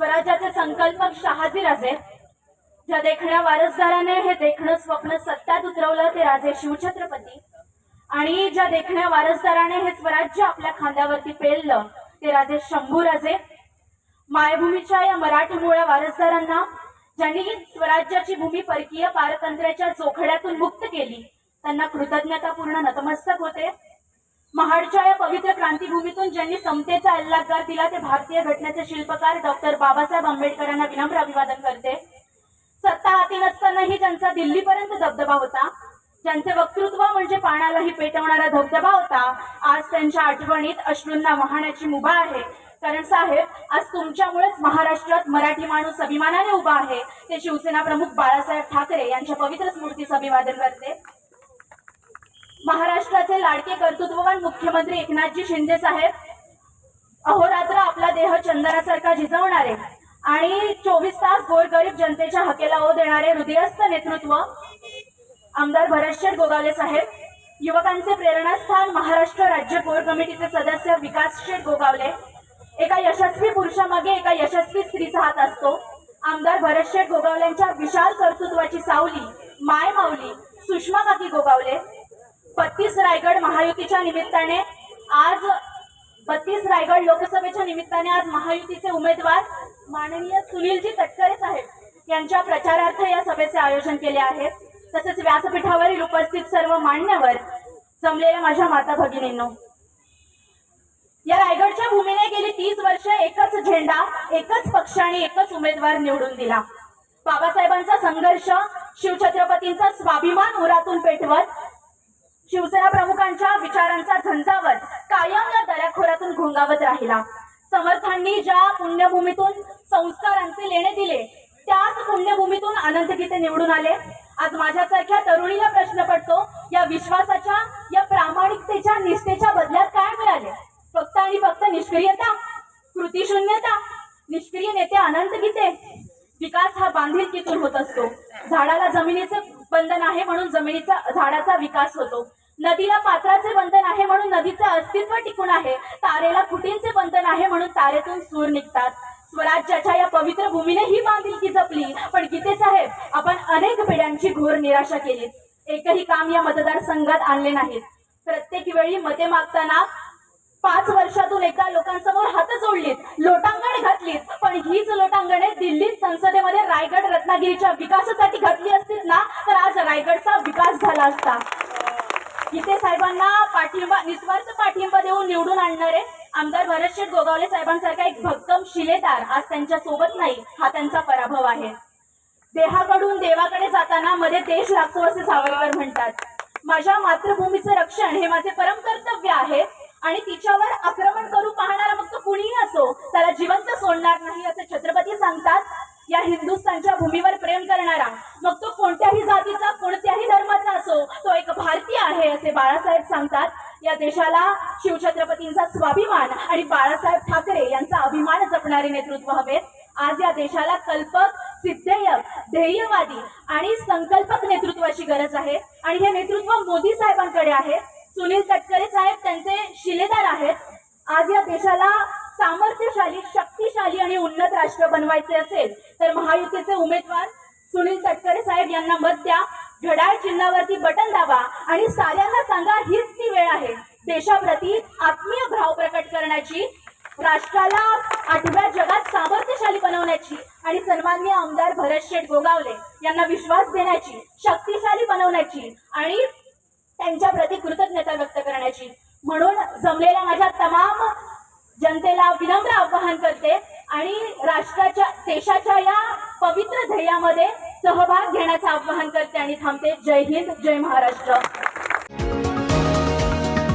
स्वराज्याचे संकल्पक शहाजी राजे ज्या देखण्या वारसदाराने हे देखणं स्वप्न सत्यात उतरवलं ते राजे शिवछत्रपती. आणि ज्या देखण्या वारसदाराने हे स्वराज्य आपल्या खांद्यावरती पेललं ते राजे शंभू राजे. मायभूमीच्या या मराठी मुळ्या वारसदारांना ज्यांनी स्वराज्याची भूमी परकीय पारतंत्र्याच्या जोखड्यातून मुक्त केली त्यांना कृतज्ञतापूर्ण नतमस्तक होते. महाडच्या या पवित्र क्रांतीभूमीतून ज्यांनी समतेचा अल्लागार दिला ते भारतीय घटनेचे शिल्पकार डॉक्टर बाबासाहेब आंबेडकरांना विनम्र अभिवादन करते. सत्ता हाती नसतानाही ज्यांचा दिल्लीपर्यंत दबदबा होता ज्यांचे वक्तृत्व म्हणजे पाण्यालाही पेटवणारा धबधबा होता आज त्यांच्या आठवणीत अश्रूंना वाहण्याची मुभा आहे. कारण साहेब आज तुमच्यामुळेच महाराष्ट्रात मराठी माणूस अभिमानाने उभा आहे ते शिवसेना प्रमुख बाळासाहेब ठाकरे यांच्या पवित्र स्मृतीस अभिवादन करते. महाराष्ट्राचे लाडके कर्तृत्ववान मुख्यमंत्री एकनाथजी शिंदे साहेब अहोरात्र आपला देह चंदनासारखा झिजवणारे आणि चोवीस तास गोरगरीब जनतेच्या हकेला ओ देणारे हृदयस्थ नेतृत्व आमदार भरतशेठ गोगावले साहेब युवकांचे प्रेरणास्थान महाराष्ट्र राज्य कोर कमिटीचे सदस्य विकास शेठ गोगावले. एका यशस्वी पुरुषामागे एका यशस्वी स्त्रीचा हात असतो. आमदार भरतशेठ गोगावल्यांच्या विशाल कर्तृत्वाची सावली माय माऊली सुषमा काकी गोगावले. बत्तीस रायगड महायुतीच्या निमित्ताने आज बत्तीस रायगड लोकसभेच्या निमित्ताने आज महायुतीचे उमेदवार माननीय सुनीलजी तटकरे साहेब यांच्या प्रचारार्थ या सभेचे आयोजन केले आहे. तसेच व्यासपीठावरील उपस्थित सर्व मान्यवर जमलेल्या माझ्या माता भगिनींनो. या रायगडच्या भूमीने गेली तीस वर्ष एकच झेंडा एकच पक्ष आणि एकच उमेदवार निवडून दिला. बाबासाहेबांचा संघर्ष शिवछत्रपतींचा स्वाभिमान उरातून पेटवत शिवसेना प्रमुखांच्या विचारांचा झंझावत कायम या दऱ्याखोऱ्यातून घोंगावत राहिला. समर्थांनी ज्या पुण्यभूमीतून संस्कारांचे लेणे दिले त्याच पुण्यभूमीतून अनंत गीते निवडून आले. आज माझ्यासारख्या तरुणीला प्रश्न पडतो या विश्वासाच्या या प्रामाणिकतेच्या निष्ठेच्या बदल्यात काय मिळाले? फक्त आणि फक्त निष्क्रियता? कृतीशून्यता निष्क्रिय नेते अनंत गीते विकास हा बांधिलकीतून होत असतो. झाडाला जमिनीचे बंधन आहे म्हणून जमिनीचा झाडाचा विकास होतो. नदीला पात्राचे बंधन आहे म्हणून नदीचे अस्तित्व टिकून आहे. तारेला फुटींचे बंधन आहे म्हणून तारेतून सूर निघतात. स्वराज्याच्या या पवित्र भूमीने ही बांधिलकी जपली. पण गीते साहेब आपण अनेक पिढ्यांची घोर निराशा केली. एकही काम या मतदारसंघात आणले नाहीत. प्रत्येक वेळी मते मागताना पाच वर्षातून एकदा लोकांसमोर हात जोडलीत लोटांगण घातलीत. पण हीच लोटांगणे दिल्लीत संसदेमध्ये रायगड रत्नागिरीच्या विकासासाठी घातली असतील ना तर आज रायगडचा विकास झाला असता. गीते साहेबांना पाठिंबा निस्वार्थ पाठिंबा देऊन निवडून आणणारे आमदार भरतशेठ गोगावले साहेबांसारखा एक भक्कम शिलेदार आज त्यांच्यासोबत नाही हा त्यांचा पराभव आहे. देहाकडून देवाकडे जाताना मध्ये देश लागतो असे सावरकर म्हणतात. माझ्या मातृभूमीचे रक्षण हे माझे परम कर्तव्य आहे आणि तिच्यावर आक्रमण करू पाहणार मग तो कुणीही असो त्याला जिवंत सोडणार नाही असे छत्रपती सांगतात या हिंदुस्थानच्या भूमीवर प्रेम करणारा मग तो कोणत्याही जातीचा कोणत्याही धर्माचा असो तो एक भारतीय आहे बाळासाहेब सांगतात या देशाला शिवछत्रपतींचा स्वाभिमान आणि बाळासाहेब ठाकरे यांचा अभिमान जपणारे नेतृत्व हवेत. आज या देशाला कल्पक सिद्धेयक ध्येयवादी आणि संकल्पक नेतृत्वाची गरज आहे. आणि हे नेतृत्व मोदी साहेबांकडे आहे. सुनील तटकरे साहेब त्यांचे शिलेदार आहेत. आज या देशाला सामर्थ्यशाली शक्तिशाली आणि उन्नत राष्ट्र बनवायचे असेल तर महायुतीचे उमेदवार सुनील तटकरे साहेब यांना मत द्या. घड्याळ चिन्हावरती बटन दाबा आणि साऱ्या सांगा हीच ती वेळ आहे देशाप्रती आत्मीय भाव प्रकट करण्याची राष्ट्राला आठव्या जगात सामर्थ्यशाली बनवण्याची आणि सन्माननीय आमदार भरत शेठ गोगावले यांना विश्वास देण्याची शक्तिशाली बनवण्याची आणि त्यांच्या प्रती कृतज्ञता व्यक्त करण्याची. म्हणून जमलेल्या माझ्या तमाम जनतेला विनम्र आवाहन करते आणि राष्ट्राच्या देशाच्या या पवित्र ध्येयामध्ये सहभाग घेण्याचं आवाहन करते आणि थांबते. जय हिंद जय महाराष्ट्र.